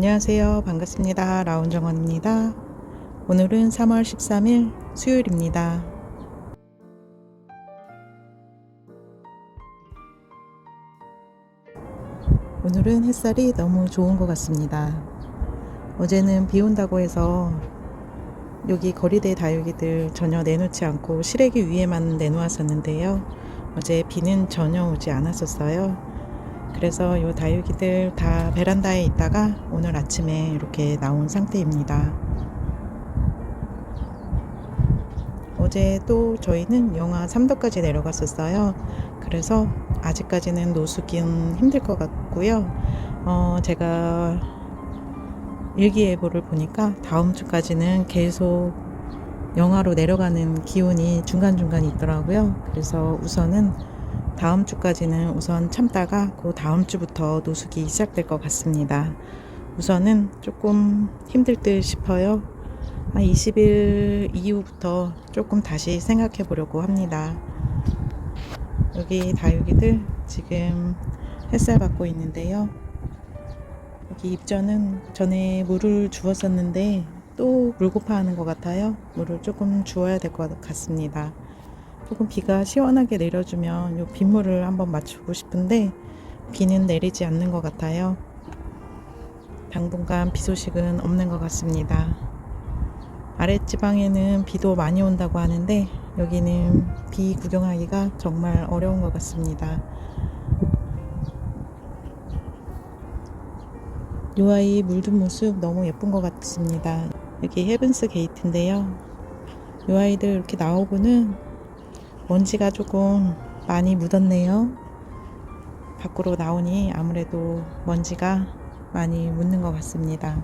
안녕하세요. 반갑습니다. 라운정원입니다. 오늘은 3월 13일 수요일입니다. 오늘은 햇살이 너무 좋은 것 같습니다. 어제는 비 온다고 해서 여기 거리대 다육이들 전혀 내놓지 않고 실외기 위에만 내놓았었는데요. 어제 비는 전혀 오지 않았었어요. 그래서 이 다육이들 다 베란다에 있다가 오늘 아침에 이렇게 나온 상태입니다. 어제 또 저희는 영하 3도까지 내려갔었어요. 그래서 아직까지는 노숙은 힘들 것 같고요. 어, 제가 일기예보를 보니까 다음 주까지는 계속 영하로 내려가는 기온이 중간중간 있더라고요. 그래서 우선은 다음 주까지는 우선 참다가 그 다음 주부터 노숙이 시작될 것 같습니다. 우선은 조금 힘들 듯 싶어요. 한 20일 이후부터 조금 다시 생각해 보려고 합니다. 여기 다육이들 지금 햇살 받고 있는데요. 여기 입전은 전에 물을 주었었는데 또 물고파 하는 것 같아요. 물을 조금 주어야 될 것 같습니다. 조금 비가 시원하게 내려주면 요 빗물을 한번 맞추고 싶은데 비는 내리지 않는 것 같아요. 당분간 비 소식은 없는 것 같습니다. 아랫지방에는 비도 많이 온다고 하는데 여기는 비 구경하기가 정말 어려운 것 같습니다. 요 아이 물든 모습 너무 예쁜 것 같습니다. 여기 헤븐스 게이트인데요. 요 아이들 이렇게 나오고는 먼지가 조금 많이 묻었네요. 밖으로 나오니 아무래도 먼지가 많이 묻는 것 같습니다.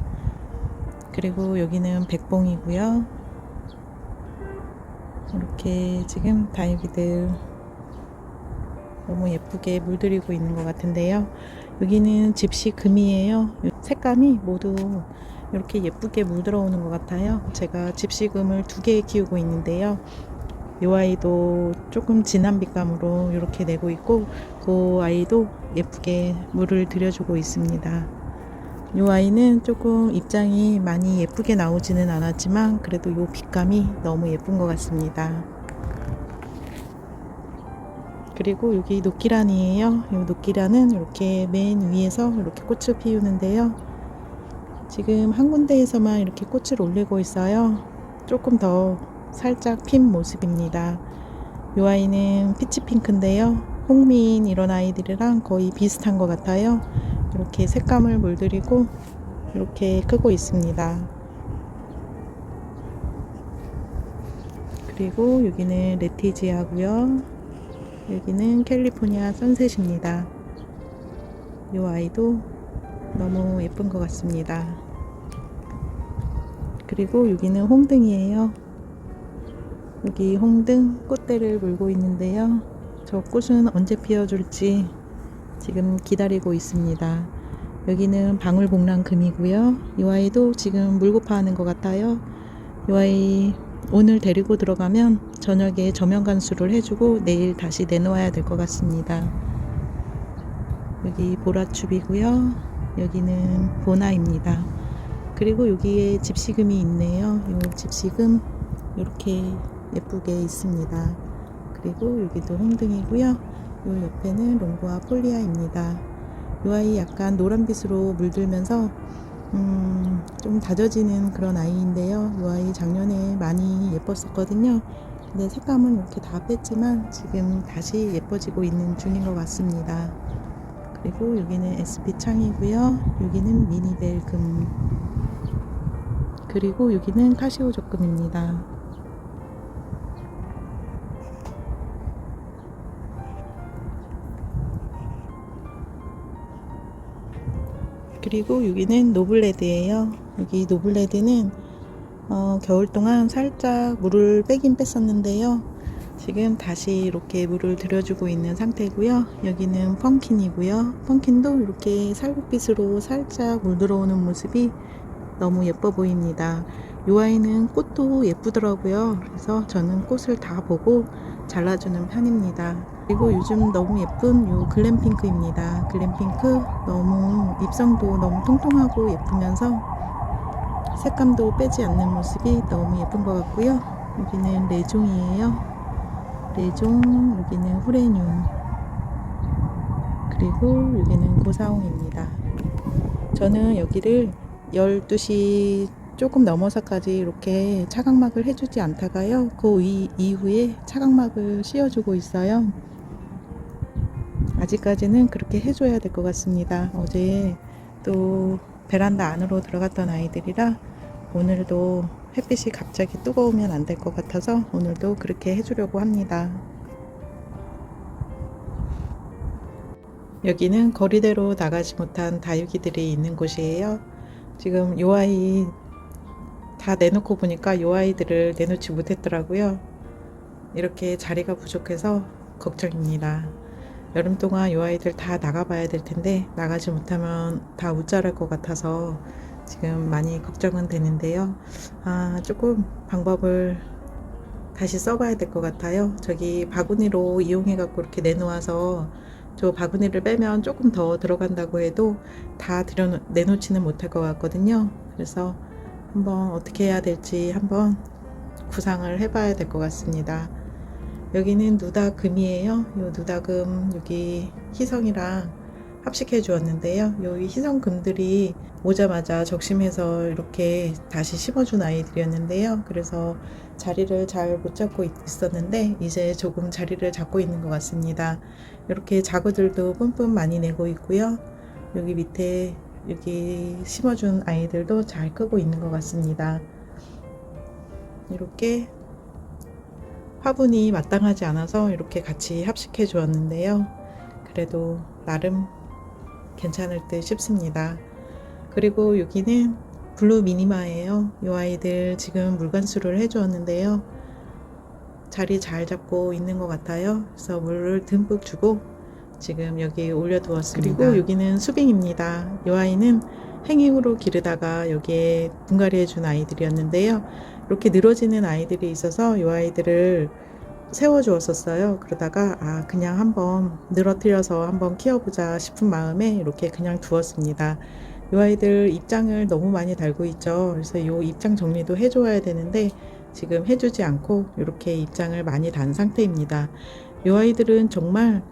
그리고 여기는 백봉이고요. 이렇게 지금 다육이들 너무 예쁘게 물들이고 있는 것 같은데요. 여기는 집시 금이에요. 색감이 모두 이렇게 예쁘게 물들어 오는 것 같아요. 제가 집시금을 두 개 키우고 있는데요. 이 아이도 조금 진한 빛감으로 이렇게 내고 있고 그 아이도 예쁘게 물을 들여주고 있습니다. 이 아이는 조금 입장이 많이 예쁘게 나오지는 않았지만 그래도 이 빛감이 너무 예쁜 것 같습니다. 그리고 여기 녹기란이에요. 이 녹기란은 이렇게 맨 위에서 이렇게 꽃을 피우는데요. 지금 한 군데에서만 이렇게 꽃을 올리고 있어요. 조금 더 살짝 핀 모습입니다. 이 아이는 피치핑크인데요. 홍민 이런 아이들이랑 거의 비슷한 것 같아요. 이렇게 색감을 물들이고 이렇게 크고 있습니다. 그리고 여기는 레티지아고요. 여기는 캘리포니아 선셋입니다. 이 아이도 너무 예쁜 것 같습니다. 그리고 여기는 홍등이에요. 여기 홍등 꽃대를 물고 있는데요. 저 꽃은 언제 피어줄지 지금 기다리고 있습니다. 여기는 방울복랑금이고요. 이 아이도 지금 물고파 하는 것 같아요. 이 아이 오늘 데리고 들어가면 저녁에 저면 간수를 해주고 내일 다시 내놓아야 될 것 같습니다. 여기 보라춥이고요. 여기는 보나입니다. 그리고 여기에 집시금이 있네요. 이 집시금 이렇게 예쁘게 있습니다. 그리고 여기도 홍등이고요. 이 옆에는 롱보아 폴리아입니다. 이 아이 약간 노란빛으로 물들면서 음, 좀 다져지는 그런 아이인데요. 이 아이 작년에 많이 예뻤었거든요. 근데 색감은 이렇게 다 뺐지만 지금 다시 예뻐지고 있는 중인 것 같습니다. 그리고 여기는 SP 창이고요. 여기는 미니벨 금. 그리고 여기는 카시오 적금입니다. 그리고 여기는 노블레드예요. 여기 노블레드는 어, 겨울 동안 살짝 물을 빼긴 뺐었는데요. 지금 다시 이렇게 물을 들여주고 있는 상태고요. 여기는 펑킨이고요. 펑킨도 이렇게 살구빛으로 살짝 물 들어오는 모습이 너무 예뻐 보입니다. 이 아이는 꽃도 예쁘더라고요. 그래서 저는 꽃을 다 보고 잘라주는 편입니다. 그리고 요즘 너무 예쁜 요 글램핑크입니다. 글램핑크 너무 입성도 너무 통통하고 예쁘면서 색감도 빼지 않는 모습이 너무 예쁜 것 같고요. 여기는 레종이에요. 레종, 여기는 후레뉴. 그리고 여기는 고사홍입니다. 저는 여기를 12시 조금 넘어서까지 이렇게 차각막을 해주지 않다가요. 그 이, 이후에 차각막을 씌워주고 있어요. 아직까지는 그렇게 해줘야 될 것 같습니다. 어제 또 베란다 안으로 들어갔던 아이들이라 오늘도 햇빛이 갑자기 뜨거우면 안 될 것 같아서 오늘도 그렇게 해주려고 합니다. 여기는 거리대로 나가지 못한 다육이들이 있는 곳이에요. 지금 요 아이 다 내놓고 보니까 요 아이들을 내놓지 못했더라고요. 이렇게 자리가 부족해서 걱정입니다. 여름 동안 요 아이들 다 나가봐야 될 텐데 나가지 못하면 다 웃자랄 것 같아서 지금 많이 걱정은 되는데요. 아, 조금 방법을 다시 써봐야 될 것 같아요. 저기 바구니로 이용해갖고 이렇게 내놓아서 저 바구니를 빼면 조금 더 들어간다고 해도 다 들여 내놓지는 못할 것 같거든요. 그래서 한번 어떻게 해야 될지 한번 구상을 해봐야 될 것 같습니다. 여기는 누다금이에요. 요 누다금 여기 희성이랑 합식해 주었는데요. 여기 희성금들이 오자마자 적심해서 이렇게 다시 심어준 아이들이었는데요. 그래서 자리를 잘 못 잡고 있었는데 이제 조금 자리를 잡고 있는 것 같습니다. 이렇게 자구들도 뿜뿜 많이 내고 있고요. 여기 밑에 여기 심어준 아이들도 잘 크고 있는 것 같습니다. 이렇게 화분이 마땅하지 않아서 이렇게 같이 합식해 주었는데요. 그래도 나름 괜찮을 듯 싶습니다. 그리고 여기는 블루 미니마예요. 이 아이들 지금 물관수를 해 주었는데요. 자리 잘 잡고 있는 것 같아요. 그래서 물을 듬뿍 주고 지금 여기 올려두었습니다. 그리고 여기는 수빙입니다. 이 아이는 행잉으로 기르다가 여기에 분갈이 해 준 아이들이었는데요. 이렇게 늘어지는 아이들이 있어서 이 아이들을 세워주었었어요. 그러다가 아 그냥 한번 늘어뜨려서 한번 키워보자 싶은 마음에 이렇게 그냥 두었습니다. 이 아이들 입장을 너무 많이 달고 있죠. 그래서 이 입장 정리도 해줘야 되는데 지금 해주지 않고 이렇게 입장을 많이 단 상태입니다. 이 아이들은 정말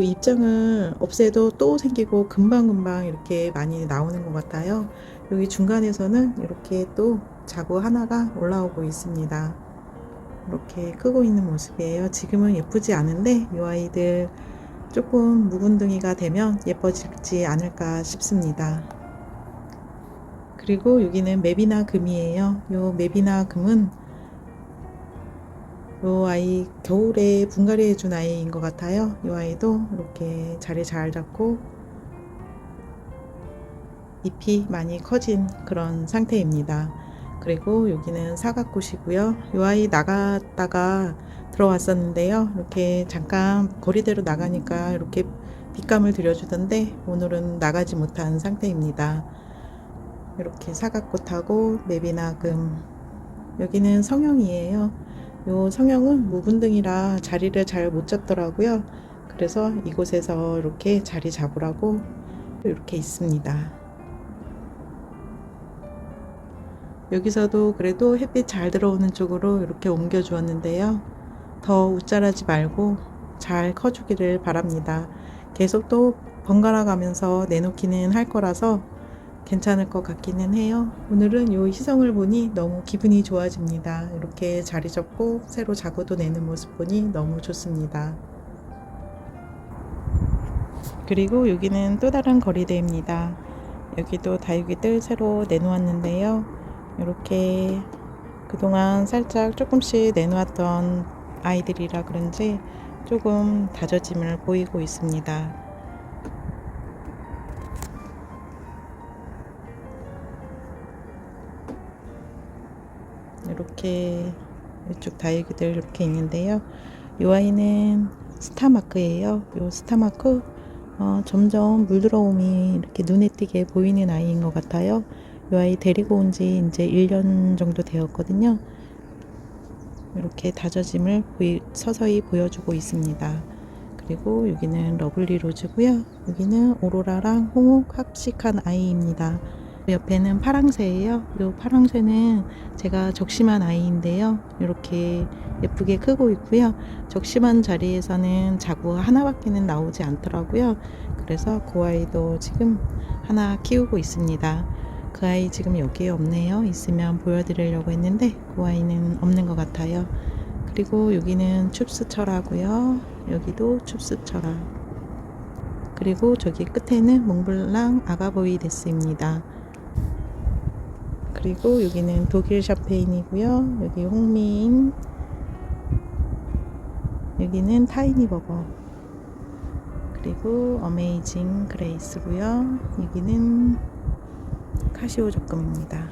이 입장을 없애도 또 생기고 금방금방 이렇게 많이 나오는 것 같아요. 여기 중간에서는 이렇게 또 자구 하나가 올라오고 있습니다. 이렇게 크고 있는 모습이에요. 지금은 예쁘지 않은데 이 아이들 조금 묵은둥이가 되면 예뻐지지 않을까 싶습니다. 그리고 여기는 맵이나 금이에요. 요 맵이나 금은 요 아이 겨울에 분갈이 해준 아이인 것 같아요. 이 아이도 이렇게 자리 잘 잡고 잎이 많이 커진 그런 상태입니다. 그리고 여기는 사각꽃이고요. 이 아이 나갔다가 들어왔었는데요. 이렇게 잠깐 거리대로 나가니까 이렇게 빛감을 들여주던데 오늘은 나가지 못한 상태입니다. 이렇게 사각꽃하고 맵이나금 여기는 성형이에요. 요 성형은 무분등이라 자리를 잘 못 잡더라고요. 그래서 이곳에서 이렇게 자리 잡으라고 이렇게 있습니다. 여기서도 그래도 햇빛 잘 들어오는 쪽으로 이렇게 옮겨 주었는데요. 더 웃자라지 말고 잘 커주기를 바랍니다. 계속 또 번갈아 가면서 내놓기는 할 거라서 괜찮을 것 같기는 해요. 오늘은 이 희성을 보니 너무 기분이 좋아집니다. 이렇게 자리 잡고 새로 자구도 내는 모습 보니 너무 좋습니다. 그리고 여기는 또 다른 거리대입니다. 여기도 다육이들 새로 내놓았는데요. 이렇게 그동안 살짝 조금씩 내놓았던 아이들이라 그런지 조금 다져짐을 보이고 있습니다. 이렇게 이쪽 다육이들 이렇게 있는데요. 이 아이는 스타마크예요. 이 스타마크 어, 점점 물 들어옴이 이렇게 눈에 띄게 보이는 아이인 것 같아요. 이이 아이 데리고 온 지 이제 1년 정도 되었거든요. 이렇게 다져짐을 보이, 서서히 보여주고 있습니다. 그리고 여기는 러블리 로즈고요. 여기는 오로라랑 홍옥 합식한 아이입니다. 옆에는 파랑새예요. 이 파랑새는 제가 적심한 아이인데요. 이렇게 예쁘게 크고 있고요. 적심한 자리에서는 자구 하나밖에는 나오지 않더라고요. 그래서 그 아이도 지금 하나 키우고 있습니다. 그 아이 지금 여기에 없네요. 있으면 보여드리려고 했는데 그 아이는 없는 것 같아요. 그리고 여기는 춥스철하고요. 여기도 춥스철아. 그리고 저기 끝에는 몽블랑 아가보이 데스입니다. 그리고 여기는 독일 샴페인이고요. 여기 홍민. 여기는 타이니 버거. 그리고 어메이징 그레이스고요. 여기는 카시오 적금입니다.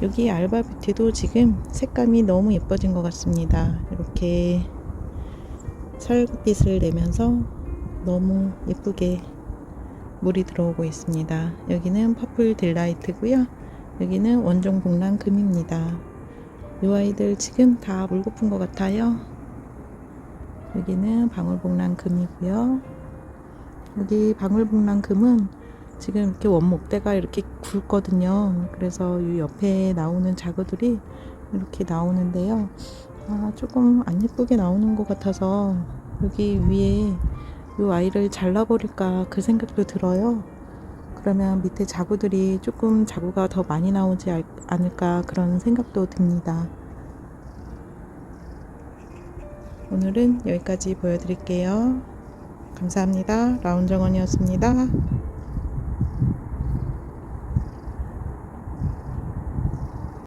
여기 알바 뷰티도 지금 색감이 너무 예뻐진 것 같습니다. 이렇게 살구빛을 내면서 너무 예쁘게 물이 들어오고 있습니다. 여기는 퍼플 딜라이트고요. 여기는 원종 복랑 금입니다. 이 아이들 지금 다 물고픈 것 같아요. 여기는 방울복랑 금이고요. 여기 방울복랑 금은 지금 이렇게 원목대가 이렇게 굵거든요. 그래서 이 옆에 나오는 자구들이 이렇게 나오는데요. 아, 조금 안 예쁘게 나오는 것 같아서 여기 위에 이 아이를 잘라버릴까 그 생각도 들어요. 그러면 밑에 자구들이 조금 자구가 더 많이 나오지 알- 않을까 그런 생각도 듭니다. 오늘은 여기까지 보여드릴게요. 감사합니다. 라운정원이었습니다.